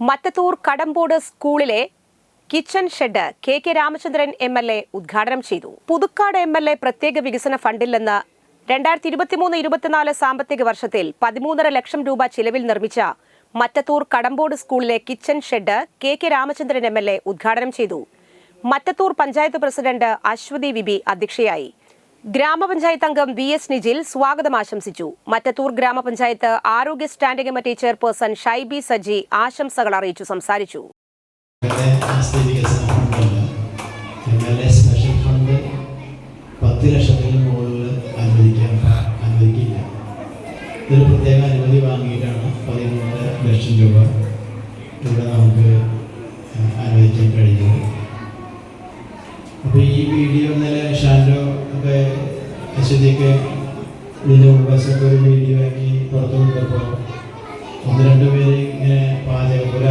മറ്റത്തൂർ കടമ്പോട് സ്കൂളിലെ kitchen shed K K Ramachandran M L A ഉദ്ഘാടനം ചെയ്തു. പുതുക്കാട് എം എൽ എ പ്രത്യേക വികസന ഫണ്ടിൽ നിന്ന് രണ്ടായിരത്തി ഇരുപത്തിമൂന്ന് ഇരുപത്തിനാല് സാമ്പത്തിക വർഷത്തിൽ പതിമൂന്നര ലക്ഷം രൂപ ചിലവിൽ നിർമ്മിച്ച മറ്റത്തൂർ കടമ്പോട് സ്കൂളിലെ kitchen shed K K Ramachandran M L A ഉദ്ഘാടനം ചെയ്തു. മറ്റത്തൂർ പഞ്ചായത്ത് പ്രസിഡന്റ് അശ്വതി വിബി അധ്യക്ഷയായി. ഗ്രാമപഞ്ചായത്ത് അംഗം വി എസ് നിജിൽ സ്വാഗതം ആശംസിച്ചു. മറ്റത്തൂർ ഗ്രാമപഞ്ചായത്ത് ആരോഗ്യ standing committee chairperson Shaibi Saji ആശംസകൾ അറിയിച്ചു സംസാരിച്ചു. ഇതൊരു പ്രത്യേക അനുമതി വാങ്ങിയിട്ടാണ് പതിമൂന്നര ലക്ഷം രൂപ ഇവിടെ നമുക്ക് അനുവദിക്കാൻ കഴിഞ്ഞത് അപ്പോൾ ഈ വീഡിയോ ഇന്നലെ അശ്വതിയൊക്കെ ഇതിന്റെ ഉൾവശത്ത് ഒരു വീഡിയോ ആക്കി പുറത്തു വിട്ടപ്പോൾ ഒന്ന് രണ്ട് പേര് ഇങ്ങനെ പാചകം ഒരു